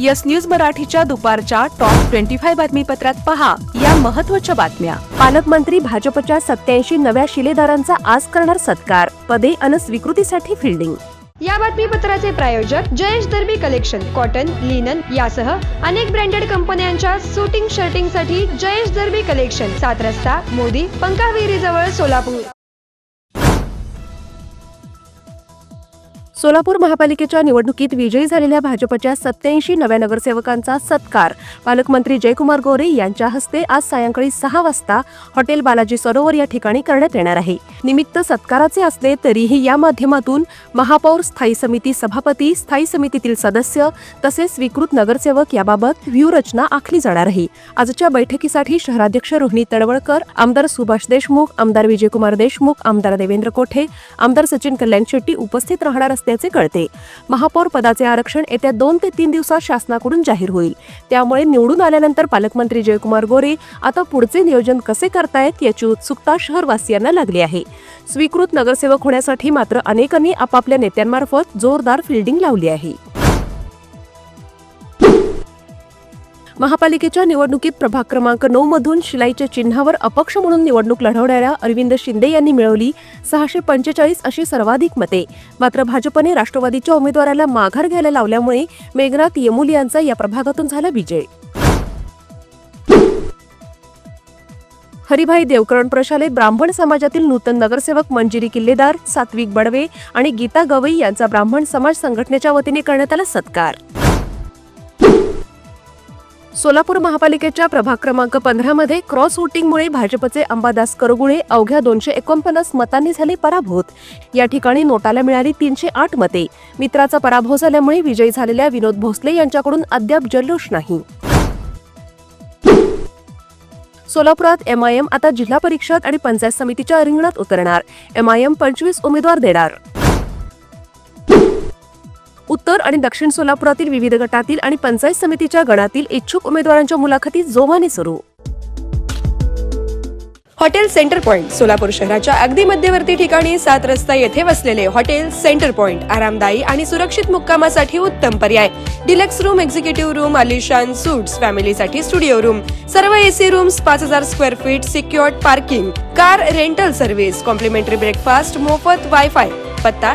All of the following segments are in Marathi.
यस न्यूज मराठीच्या दुपारच्या टॉप ट्वेंटी फाय बातमीपत्रात पहा. या महत्त्वाच्या बातम्या. पालकमंत्री भाजपच्या सत्याऐंशी नव्या शिलेदारांचा आज करणार सत्कार. पदे अन स्वीकृतीसाठी फिल्डिंग. या बातमीपत्राचे प्रायोजक Jayesh Darbi collection cotton linen यासह अनेक ब्रँडेड कंपन्यांच्या सुटिंग शर्टिंगसाठी जयेश दर्बी कलेक्शन सात रस्ता मोदी पंकाविहिरी जवळ सोलापूर. सोलापूर महापालिकेच्या निवडणुकीत विजयी झालेल्या भाजपच्या सत्याऐंशी नव्या नगरसेवकांचा सत्कार. पालकमंत्री जयकुमार गोरे यांच्या हस्ते आज सायंकाळी सहा वाजता हॉटेल बालाजी सरोवर या ठिकाणी करण्यात येणार आहे. निमित्त सत्काराचे असले तरीही या माध्यमातून महापौर स्थायी समिती सभापती स्थायी समितीतील सदस्य तसेच स्वीकृत नगरसेवक याबाबत व्यूहरचना आखली जाणार आहे. आजच्या बैठकीसाठी शहराध्यक्ष रोहिणी तडवळकर आमदार सुभाष देशमुख आमदार विजयकुमार देशमुख आमदार देवेंद्र कोठे आमदार सचिन कल्याण शेट्टी उपस्थित राहणार असल्याचे कळते. महापौर पदाचे आरक्षण येत्या दोन ते तीन दिवसात शासनाकडून जाहीर होईल. त्यामुळे निवडून आल्यानंतर पालकमंत्री जयकुमार गोरे आता पुढचे नियोजन कसे करतायत याची उत्सुकता शहरवासियांना लागली आहे. स्वीकृत नगरसेवक होण्यासाठी मात्र अनेकांनी आपापल्या नेत्यांमार्फत जोरदार फिल्डिंग लावली आहे. महापालिकेच्या निवडणुकीत प्रभाग क्रमांक नऊ मधून शिलाईच्या चिन्हावर अपक्ष म्हणून निवडणूक लढवणाऱ्या अरविंद शिंदे यांनी मिळवली सहाशे पंचेचाळीस अशी सर्वाधिक मते. मात्र भाजपने राष्ट्रवादीच्या उमेदवाराला माघार घ्यायला लावल्यामुळे मेघनाथ येमुल यांचा या प्रभागातून झाला विजय. हरिभाई देवकरण प्रशाले ब्राह्मण समाजातील नूतन नगरसेवक मंजिरी किल्लेदार सात्विक बडवे आणि गीता गवई यांचा ब्राह्मण समाज संघटनेच्या वतीने करण्यात आला सत्कार. सोलापूर महापालिकेच्या प्रभाग क्रमांक पंधरामध्ये क्रॉस वोटिंगमुळे भाजपचे अंबादास करगुळे अवघ्या दोनशे एकोणपन्नास मतांनी झाले पराभूत. या ठिकाणी नोटाला मिळाली तीनशे आठ मते. मित्राचा पराभव झाल्यामुळे विजयी झालेल्या विनोद भोसले यांच्याकडून अद्याप जल्लोष नाही. सोलापुरात एमआयएम आता जिल्हा परिषद आणि पंचायत समितीच्या रिंगणात उतरणार. एमआयएम पंचवीस उमेदवार देणार. उत्तर आणि दक्षिण सोलापुरातील विविध गटातील आणि पंचायत समितीच्या गणातील इच्छुक उमेदवारांच्या मुलाखती जोमाने सुरू. हॉटेल सेंटर पॉइंट सोलापूर शहराच्या अगदी मध्यवर्ती ठिकाणी सात रस्ता येथे वसलेले हॉटेल सेंटर पॉइंट आरामदायी आणि सुरक्षित मुक्कामासाठी उत्तम पर्याय. डिलक्स रूम एक्झिक्युटिव्ह रूम आलिशान सूट्स फॅमिलीसाठी स्टुडिओ रूम सर्व एसी रूम्स पाच हजार square feet secured parking car rental service complimentary breakfast मोफत वायफाय पत्ता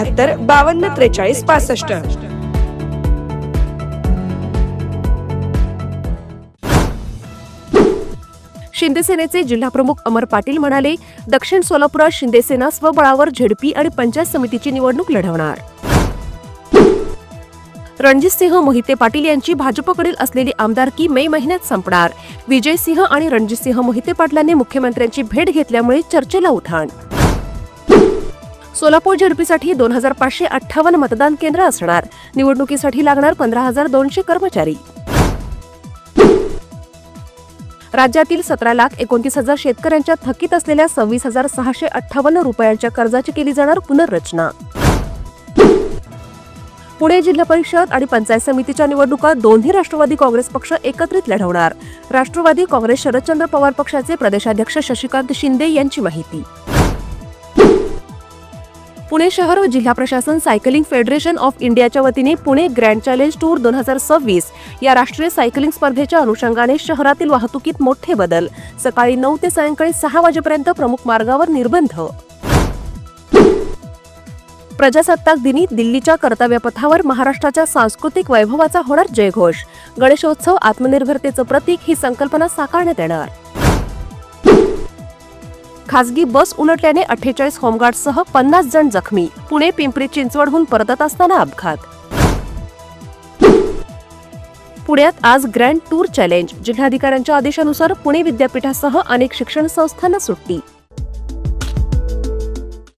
बहात्तर बावन्न त्रेचाळीस पासष्ट. शिंदेसेनेचे जिल्हाप्रमुख अमर पाटील म्हणाले दक्षिण सोलापुरात शिंदेसेना स्वबळावर झेडपी आणि पंचायत समितीची निवडणूक लढवणार. रणजितसिंह मोहिते पाटील यांची भाजपकडील असलेली आमदारकी मे महिन्यात संपणार. विजयसिंह आणि रणजितसिंह मोहिते पाटलांनी मुख्यमंत्र्यांची भेट घेतल्यामुळे चर्चेला उठाण सोलापूर झडपीसाठी दोन हजार पाचशे अठ्ठावन्न मतदान केंद्र असणार. निवडणुकीसाठी लागणार पंधरा हजार दोनशे कर्मचारी. राज्यातील सतरा लाख एकोणतीस हजार शेतकऱ्यांच्या थकीत असलेल्या सव्वीस हजार सहाशे अठ्ठावन्न रुपयांच्या कर्जाची केली जाणार पुनर्रचना. पुणे जिल्हा परिषद आणि पंचायत समितीच्या निवडणुका दोन्ही राष्ट्रवादी काँग्रेस पक्ष एकत्रित लढवणार. राष्ट्रवादी काँग्रेस शरदचंद्र पवार पक्षाचे प्रदेशाध्यक्ष शशिकांत शिंदे यांची माहिती. पुणे शहर व जिल्हा प्रशासन सायकलिंग फेडरेशन ऑफ इंडियाच्या वतीने पुणे ग्रँड चॅलेंज टूर दोन हजार सव्वीस या राष्ट्रीय सायकलिंग स्पर्धेच्या अनुषंगाने शहरातील वाहतुकीत मोठे बदल. सकाळी नऊ ते सायंकाळी सहा वाजेपर्यंत प्रमुख मार्गावर निर्बंध. प्रजासत्ताक दिनी दिल्लीच्या कर्तव्यपथावर महाराष्ट्राच्या सांस्कृतिक वैभवाचा होणार जयघोष. गणेशोत्सव आत्मनिर्भरतेचं प्रतीक ही संकल्पना साकारण्यात येणार. खासगी बस उलटल्याने अठ्ठेचाळीस होमगार्डसह पन्नास जण जखमी. पुणे पिंपरी चिंचवडहून परतत असताना अपघात. पुण्यात आज ग्रँड टूर चॅलेंज. जिल्हाधिकाऱ्यांच्या आदेशानुसार पुणे विद्यापीठासह अनेक शिक्षण संस्थांना सुट्टी.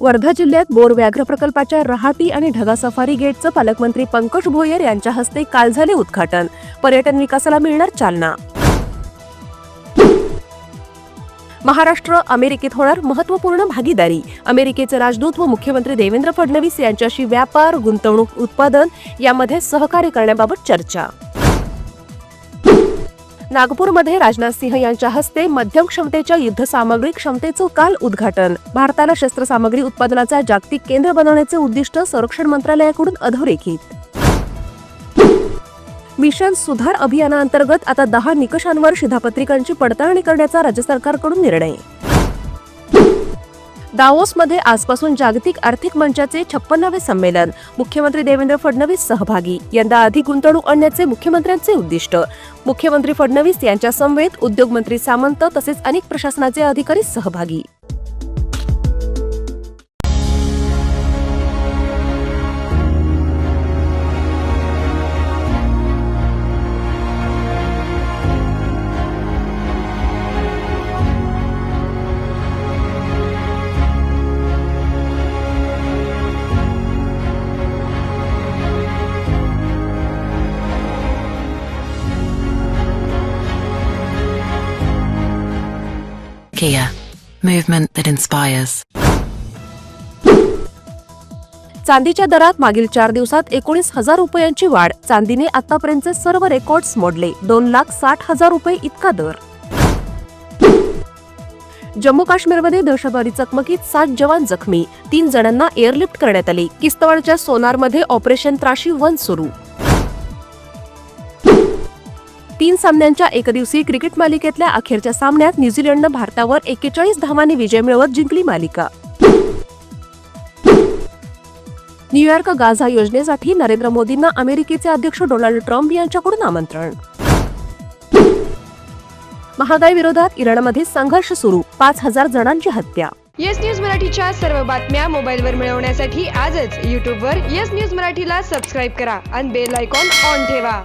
वर्धा जिल्ह्यात बोर व्याघ्र प्रकल्पाच्या रहाटी आणि ढगा सफारी गेटचं पालकमंत्री पंकज भोयर यांच्या हस्ते काल झाले उद्घाटन. पर्यटन विकासाला मिळणार चालना. महाराष्ट्र अमेरिकेत होणार महत्त्वपूर्ण भागीदारी. अमेरिकेचे राजदूत व मुख्यमंत्री देवेंद्र फडणवीस यांच्याशी व्यापार गुंतवणूक उत्पादन यामध्ये सहकार्य करण्याबाबत चर्चा. नागपूरमध्ये राजनाथ सिंह यांच्या हस्ते मध्यम क्षमतेच्या युद्धसामग्री क्षमतेचं काल उद्घाटन. भारताला शस्त्रसामग्री उत्पादनाचा जागतिक केंद्र बनवण्याचे उद्दिष्ट संरक्षण मंत्रालयाकडून अधोरेखित. मिशन सुधार अभियानाअंतर्गत आता दहा निकषांवर शिधापत्रिकांची पडताळणी करण्याचा राज्य सरकारकडून निर्णय. दावोसमध्ये आजपासून जागतिक आर्थिक मंचाचे छप्पन्नावे संमेलन. मुख्यमंत्री देवेंद्र फडणवीस सहभागी. यंदा अधिक गुंतवणूक आणण्याचे मुख्यमंत्र्यांचे उद्दिष्ट. मुख्यमंत्री फडणवीस यांच्या समवेत उद्योगमंत्री सामंत तसेच अनेक प्रशासनाचे अधिकारी सहभागी. Kia, movement that inspires. चांदीच्या दरात मागील चार दिवसात एकोणीस हजार रुपयांची वाढ. चांदीने आतापर्यंतचे सर्व रेकॉर्ड्स मोडले. दोन लाख साठ हजार रुपये इतका दर. जम्मू काश्मीरमध्ये दहशतवादी चकमकीत सात जवान जखमी. तीन जणांना एअरलिफ्ट करण्यात आले. किस्तवाडच्या सोनारमध्ये ऑपरेशन त्राशी वन सुरू. तीन सामन्यांच्या एकदिवसीय क्रिकेट मालिकेतल्या अखेरच्या सामन्यात न्यूझीलंडनं भारतावर एकेचाळीस धावांनी विजय मिळवत जिंकली मालिका. न्यूयॉर्क गाझा योजनेसाठी नरेंद्र मोदींना अमेरिकेचे अध्यक्ष डोनाल्ड ट्रम्प यांच्याकडून आमंत्रण. महागाई विरोधात इराणमध्ये संघर्ष सुरू पाच हजार जणांची हत्या. येस न्यूज मराठीच्या सर्व बातम्या मोबाईलवर मिळवण्यासाठी आजच यूट्यूबवर येस न्यूज मराठीला सबस्क्राईब करा आणि बेल आयकॉन ऑन ठेवा.